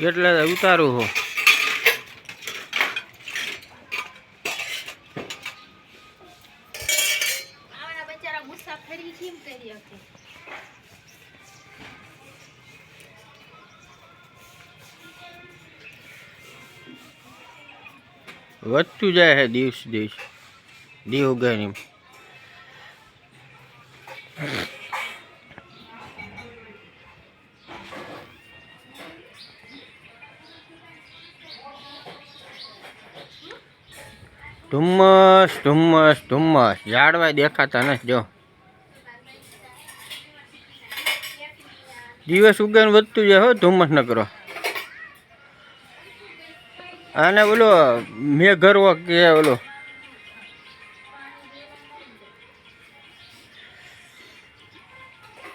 એટલે ઉતારું હો. વધતું જાય છે દિવસ દિવસ દીવ ઉગાની ધુમ્મસ ધુમ્મસ ધુમ્મસ. ઝાડવાય દેખાતા નથી, જો. દિવસ ઉગાન વધતું જાય હો, ધુમ્મસ ન કરો. આને બોલો મેઘરવો કે ઓલો.